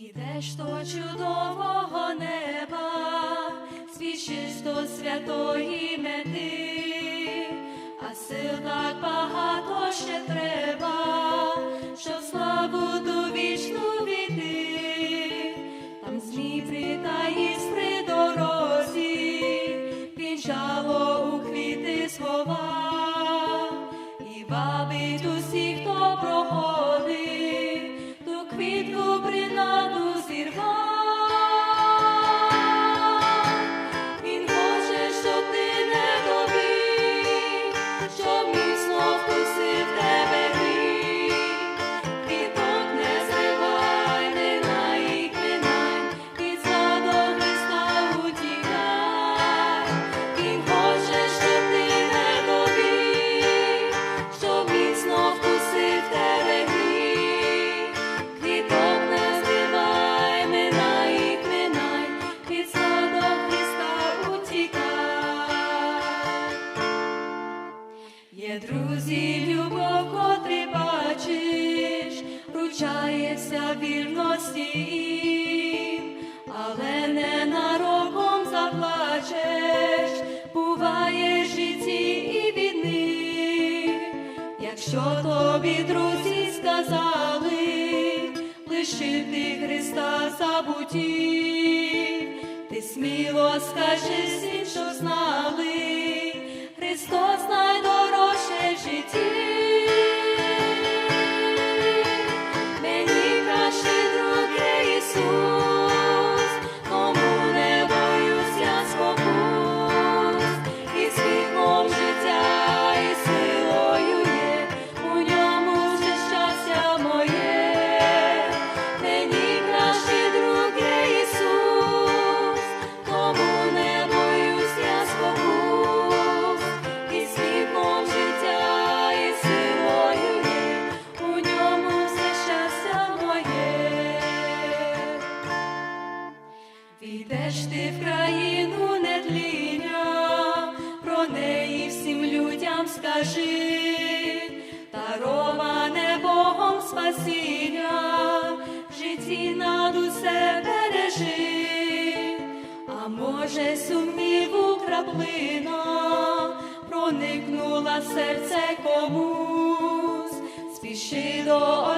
Ідеш до чудового неба, свій чисто святої мети. Вірності, сім, але ненароком заплачеш, буває житті і від якщо тобі друзі сказали, лишити Христа забуті, ти сміло скажи всім, що знаєш. Йдеш ти в країну нетління, про неї всім людям скажи, дароване Богом спасіння, в житті над усе бережи, а може, сумніву краплина проникнула в серце комусь, спіши до.